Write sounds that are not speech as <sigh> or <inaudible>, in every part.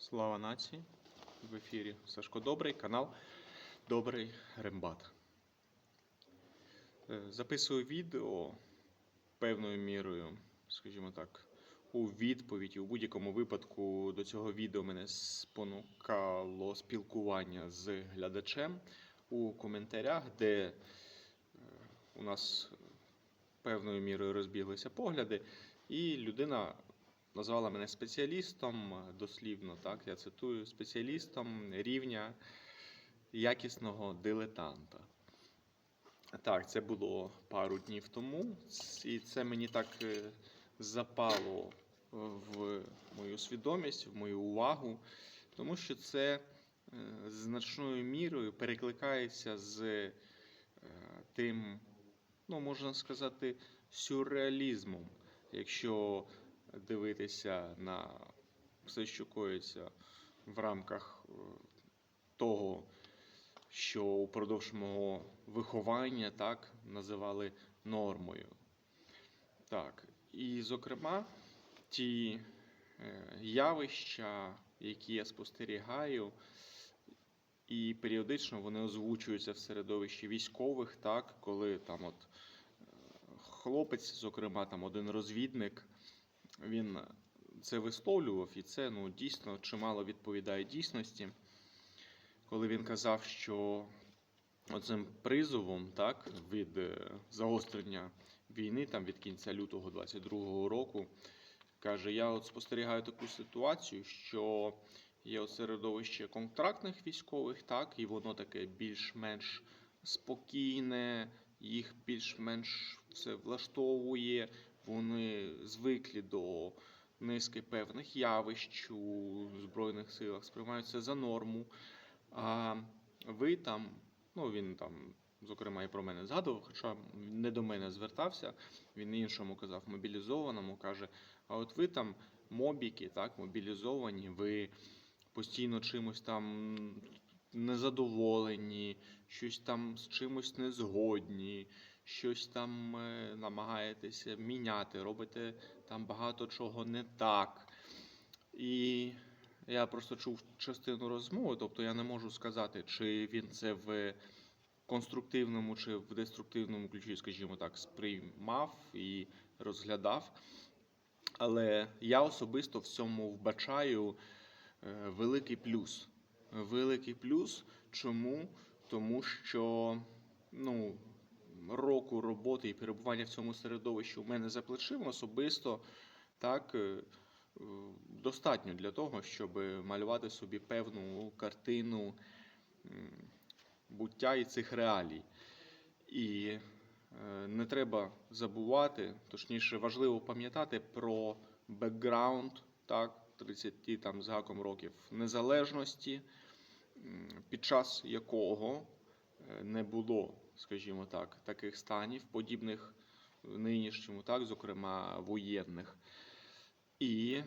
Слава нації! В ефірі Сашко Добрий, канал Добрий Рембат. Е, Записую відео певною мірою, скажімо так, у відповідь. І у будь-якому випадку до цього відео мене спонукало спілкування з глядачем у коментарях, де е, у нас певною мірою розбіглися погляди, і людина назвала мене спеціалістом, дослівно, так, я цитую, спеціалістом рівня якісного дилетанта. Так, це було пару днів тому, і це мені так е, запало в мою свідомість, в мою увагу, тому що це е, значною мірою перекликається з е, тим, ну, можна сказати, сюрреалізмом, якщо дивитися на все, що коїться в рамках е, того, що упродовж мого виховання так називали нормою. Так, і зокрема, ті е, явища, які я спостерігаю, і періодично вони озвучуються в середовищі військових, так, коли там от е, хлопець, зокрема, там один розвідник, він це висловлював, і це ну, дійсно чимало відповідає дійсності, коли він казав, що оцим призовом так, від е, загострення війни, там від кінця лютого 22-го року, каже: я от спостерігаю таку ситуацію, що є середовище контрактних військових, так, і воно таке більш-менш спокійне, їх більш-менш все влаштовує, вони звиклі до низки певних явищ у Збройних силах, сприймають це за норму. А ви там, ну він там, зокрема, і про мене згадував, хоча не до мене звертався, він іншому казав, мобілізованому, каже: а от ви там мобіки, так, мобілізовані, ви постійно чимось там незадоволені, щось там з чимось не згодні, щось там е, намагаєтеся міняти, робите там багато чого не так. І я просто чув частину розмови, тобто я не можу сказати, чи він це в конструктивному чи в деструктивному ключі, скажімо так, сприймав і розглядав. Але я особисто в цьому вбачаю е, великий плюс. Великий плюс. Чому? Тому що ну, року роботи і перебування в цьому середовищі у мене за плечима особисто так е, е, достатньо для того, щоб малювати собі певну картину буття і цих реалій. І е, не треба забувати, точніше, важливо пам'ятати про бекграунд, так, 30 там з гаком років незалежності, під час якого не було, скажімо так, таких станів, подібних нинішньому, так, зокрема воєнних. І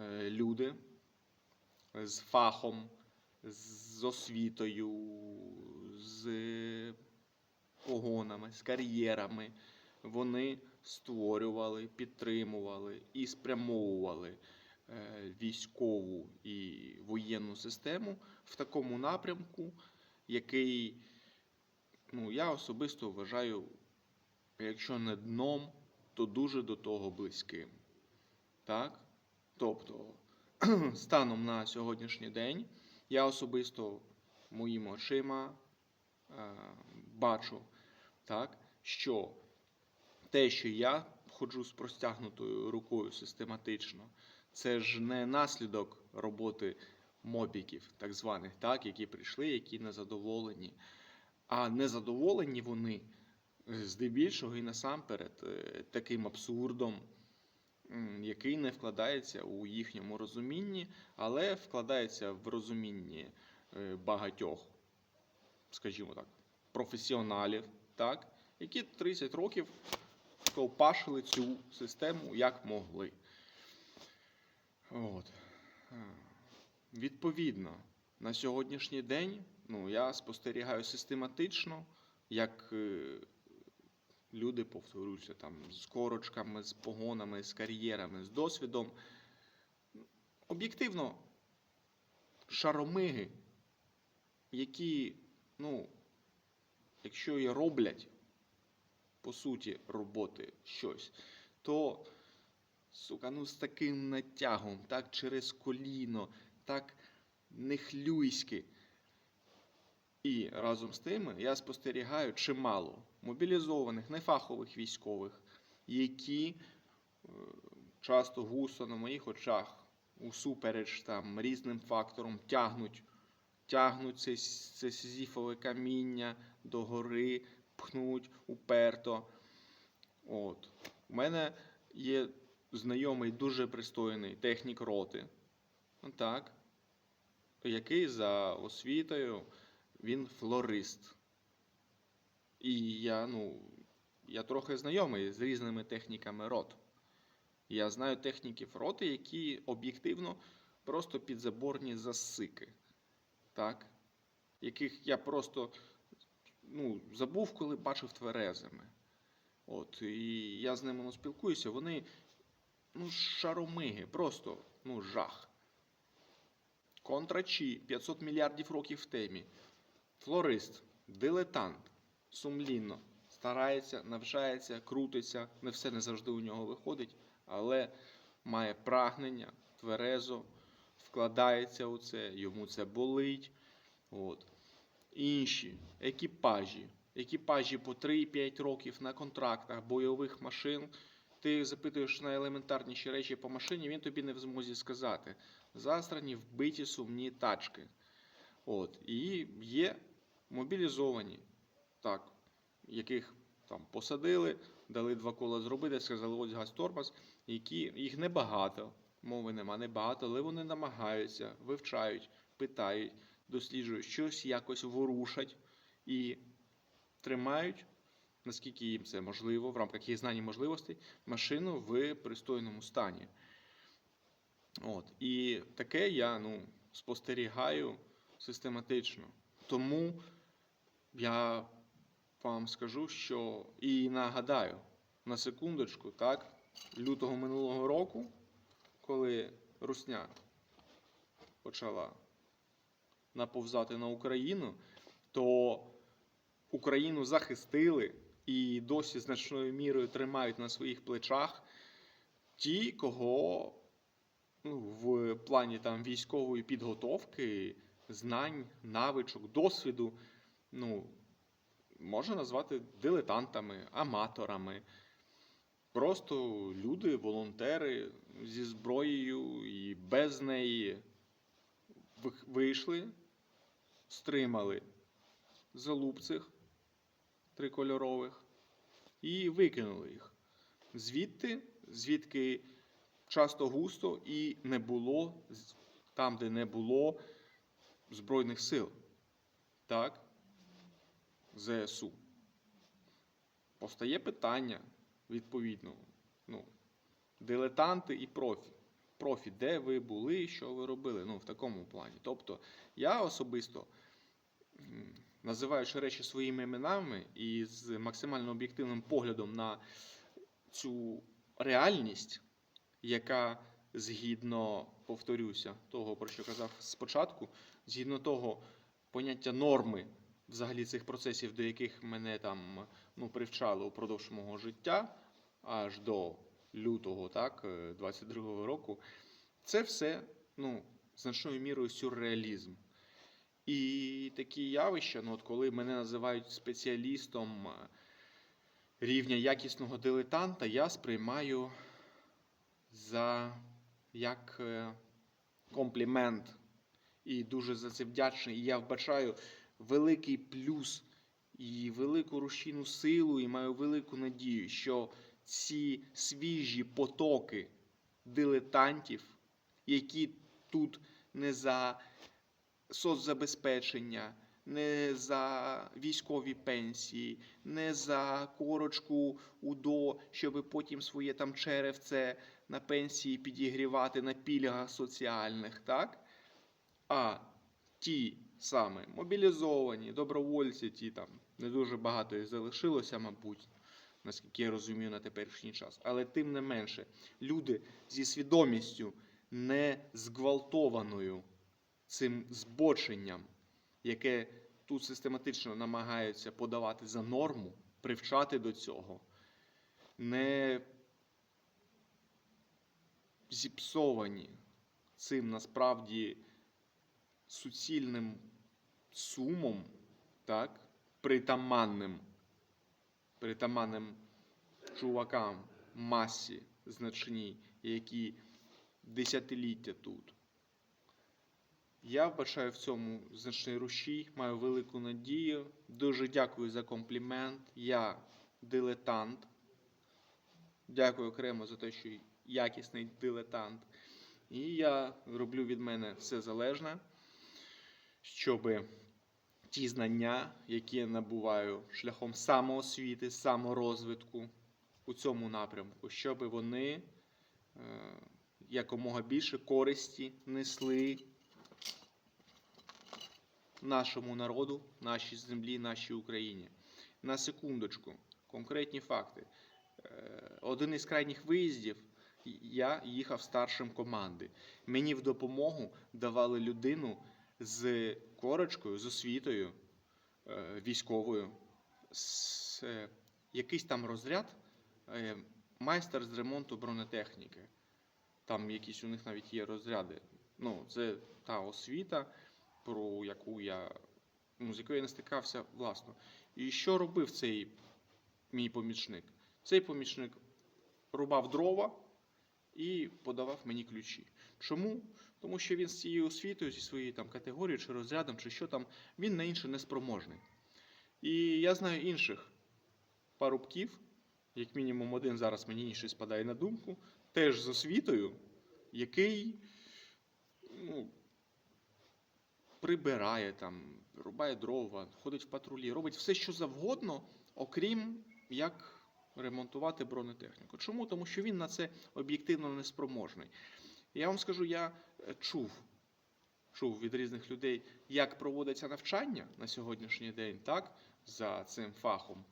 е, люди з фахом, з освітою, з погонами, з кар'єрами, вони створювали, підтримували і спрямовували е, військову і воєнну систему в такому напрямку, який ну, я особисто вважаю, якщо не дном, то дуже до того близьким. Так? Тобто, <clears throat> станом на сьогоднішній день я особисто моїми очима е, бачу, так, що те, що я ходжу з простягнутою рукою систематично, це ж не наслідок роботи мобіків, так званих, так, які прийшли, які незадоволені. А незадоволені вони е, здебільшого і насамперед е, таким абсурдом, який не вкладається у їхньому розумінні, але вкладається в розумінні е, багатьох, скажімо так, професіоналів, так, які 30 років ковпашили цю систему як могли. От. Відповідно, на сьогоднішній день ну, я спостерігаю систематично, як е, люди, повторююся, там, з корочками, з погонами, з кар'єрами, з досвідом, об'єктивно шаромиги, які, ну, якщо і роблять, по суті, роботи щось, то, сука, ну з таким натягом, так через коліно, так нехлюйськи. І разом з тим я спостерігаю чимало мобілізованих, нефахових військових, які е, часто густо на моїх очах усупереч там різним факторам тягнуть, тягнуть це, це сізіфове каміння до гори, пхнуть уперто. От. У мене є знайомий дуже пристойний технік роти, так, який за освітою він флорист. І я, ну, я трохи знайомий з різними техніками рот. Я знаю техніків роти, які об'єктивно просто підзаборні засики, так? яких я просто ну, забув, коли бачив тверезими. От, і я з ними ну, спілкуюся, вони ну, шаромиги, просто ну, жах. Контрачі 500 мільярдів років в темі. Флорист, дилетант, сумлінно, старається, навчається, крутиться, не все не завжди у нього виходить, але має прагнення, тверезо, вкладається у це, йому це болить. От. Інші екіпажі, екіпажі по 3-5 років на контрактах бойових машин. Ти запитуєш на елементарніші речі по машині, він тобі не в змозі сказати. Застрані, вбиті сумні тачки. От. І є мобілізовані, так, яких там посадили, дали два кола зробити, сказали, ось газ тормоз, які їх небагато, мови нема, небагато, але вони намагаються, вивчають, питають, досліджують, щось якось ворушать і тримають, наскільки їм це можливо, в рамках їх знань і можливостей, машину в пристойному стані. От. І таке я ну, спостерігаю систематично. Тому я вам скажу, що і нагадаю на секундочку, так, лютого минулого року, коли Русня почала наповзати на Україну, то Україну захистили і досі значною мірою тримають на своїх плечах ті, кого ну, в плані там військової підготовки, знань, навичок, досвіду, ну, можна назвати дилетантами, аматорами. Просто люди, волонтери зі зброєю і без неї вийшли, стримали залупцих трикольорових і викинули їх. Звідти, звідки часто густо і не було, там, де не було Збройних сил. Так? ЗСУ. Постає питання, відповідно. Ну, дилетанти і профі. Профі, де ви були, що ви робили? Ну, в такому плані. Тобто, я особисто, називаючи речі своїми іменами і з максимально об'єктивним поглядом на цю реальність, яка згідно, повторюся, того, про що казав спочатку, згідно того поняття норми взагалі цих процесів, до яких мене там ну, привчали упродовж мого життя, аж до лютого, так, е, 22-го року, це все ну, значною мірою сюрреалізм. І такі явища, ну, от коли мене називають спеціалістом е, рівня якісного дилетанта, я сприймаю за як е, комплімент. І дуже за це вдячний. І я вбачаю великий плюс і велику рушійну силу, і маю велику надію, що ці свіжі потоки дилетантів, які тут не за соцзабезпечення, не за військові пенсії, не за корочку УДО, щоб потім своє там черевце на пенсії підігрівати на пільгах соціальних, так? А ті саме мобілізовані, добровольці, ті там не дуже багато їх залишилося, мабуть, наскільки я розумію на теперішній час. Але тим не менше, люди зі свідомістю не зґвалтованою цим збоченням, яке тут систематично намагаються подавати за норму, привчати до цього, не зіпсовані цим насправді суцільним сумом, так, притаманним, притаманним чувакам, масі значній, які десятиліття тут. Я вбачаю в цьому значний рушій, маю велику надію. Дуже дякую за комплімент. Я дилетант. Дякую окремо за те, що якісний дилетант. І я роблю від мене все залежне, щоб ті знання, які я набуваю шляхом самоосвіти, саморозвитку у цьому напрямку, щоб вони е, якомога більше користі несли нашому народу, нашій землі, нашій Україні. На секундочку, конкретні факти. Е, Один із крайніх виїздів я їхав старшим команди. Мені в допомогу давали людину з корочкою, з освітою е, військовою, з, е, якийсь там розряд, е, майстер з ремонту бронетехніки. Там якісь у них навіть є розряди. Ну, це та освіта, про яку я, ну, з якою я не стикався власно. І що робив цей мій помічник? Цей помічник рубав дрова і подавав мені ключі. Чому? Тому що він з цією освітою, зі своєю там категорією чи розрядом, чи що там, він на інше не спроможний. І я знаю інших парубків, як мінімум один зараз мені інший спадає на думку, теж з освітою, який ну, прибирає там, рубає дрова, ходить в патрулі, робить все, що завгодно, окрім як ремонтувати бронетехніку. Чому? Тому що він на це об'єктивно неспроможний. Я вам скажу, я е, чув, чув від різних людей, як проводиться навчання на сьогоднішній день, так, за цим фахом.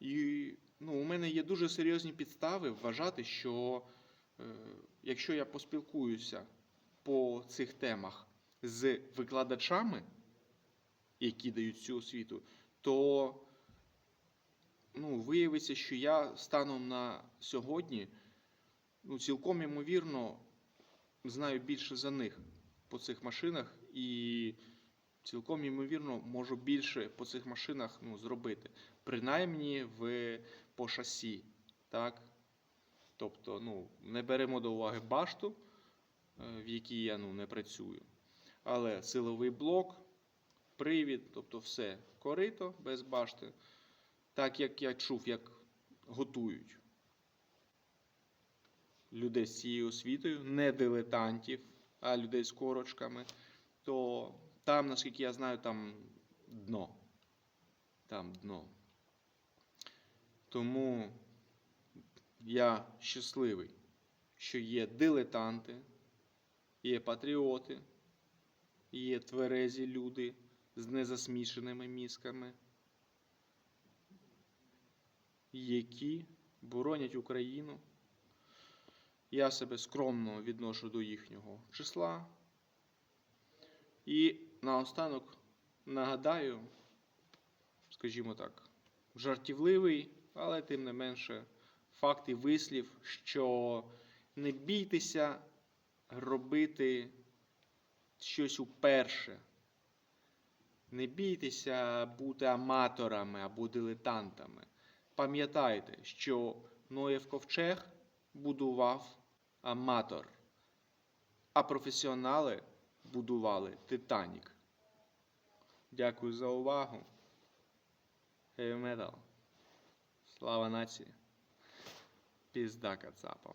І ну, у мене є дуже серйозні підстави вважати, що е, якщо я поспілкуюся по цих темах з викладачами, які дають цю освіту, то ну, виявиться, що я станом на сьогодні ну, цілком ймовірно знаю більше за них по цих машинах і цілком ймовірно можу більше по цих машинах ну, зробити. Принаймні в, по шасі. Так? Тобто, ну, не беремо до уваги башту, е, в якій я ну, не працюю. Але силовий блок, привід, тобто все корито без башти, так як я чув, як готують людей з цією освітою, не дилетантів, а людей з корочками, то там, наскільки я знаю, там дно. Там дно. Тому я щасливий, що є дилетанти, є патріоти, є тверезі люди з незасмішеними мізками, які боронять Україну. Я себе скромно відношу до їхнього числа. І наостанок нагадаю, скажімо так, жартівливий, але тим не менше факт і вислів, що не бійтеся робити щось уперше. Не бійтеся бути аматорами або дилетантами. Пам'ятайте, що Ноєв ковчег будував аматор, а професіонали будували Титанік. Дякую за увагу. Heavy Metal. Слава нації. Пізда кацапам.